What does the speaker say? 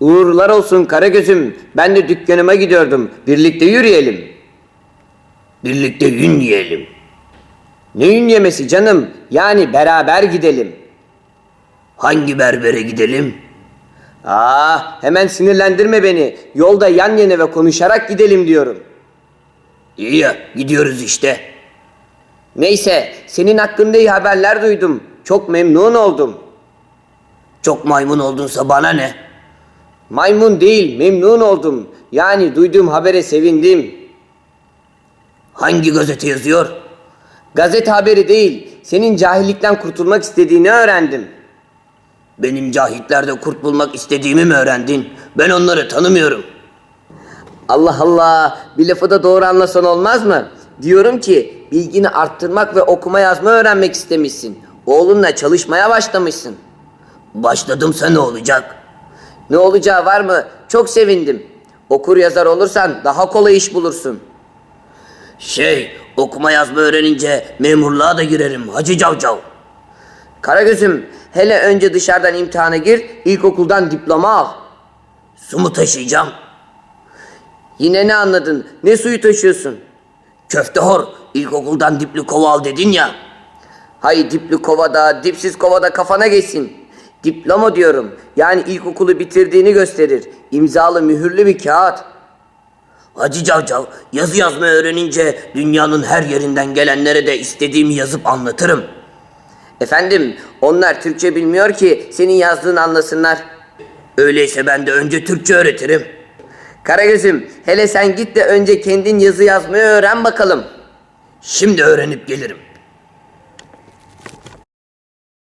Uğurlar olsun Karagöz'üm. Ben de dükkanıma gidiyordum. Birlikte yürüyelim. Birlikte yün yiyelim. Ne yün yemesi canım? Yani beraber gidelim. Hangi berbere gidelim? Aa, hemen sinirlendirme beni. Yolda yan yana ve konuşarak gidelim diyorum. İyi ya, gidiyoruz işte. Neyse, senin hakkında iyi haberler duydum. Çok memnun oldum. Çok maymun oldunsa bana ne? Maymun değil, memnun oldum. Yani duyduğum habere sevindim. Hangi gazete yazıyor? Gazete haberi değil, senin cahillikten kurtulmak istediğini öğrendim. Benim cahitlerde kurt bulmak istediğimi mi öğrendin? Ben onları tanımıyorum. Allah Allah, bir lafı da doğru anlasan olmaz mı? Diyorum ki, bilgini arttırmak ve okuma yazma öğrenmek istemişsin. Oğlunla çalışmaya başlamışsın. Başladımsa ne olacak? Ne olacağı var mı? Çok sevindim. Okur yazar olursan daha kolay iş bulursun. Şey, okuma yazma öğrenince memurluğa da girerim Hacı Cavcav. Karagöz'üm, hele önce dışarıdan imtihana gir, ilkokuldan diploma al. Su mu taşıyacağım? Yine ne anladın? Ne suyu taşıyorsun? Köfte hor, ilkokuldan dipli kova al dedin ya. Hay dipli kovada, dipsiz kovada kafana geçsin. Diploma diyorum. Yani ilkokulu bitirdiğini gösterir. İmzalı mühürlü bir kağıt. Hacı Cavcav, yazı yazmayı öğrenince dünyanın her yerinden gelenlere de istediğimi yazıp anlatırım. Efendim, onlar Türkçe bilmiyor ki senin yazdığını anlasınlar. Öyleyse ben de önce Türkçe öğretirim. Karagöz'üm, hele sen git de önce kendin yazı yazmayı öğren bakalım. Şimdi öğrenip gelirim.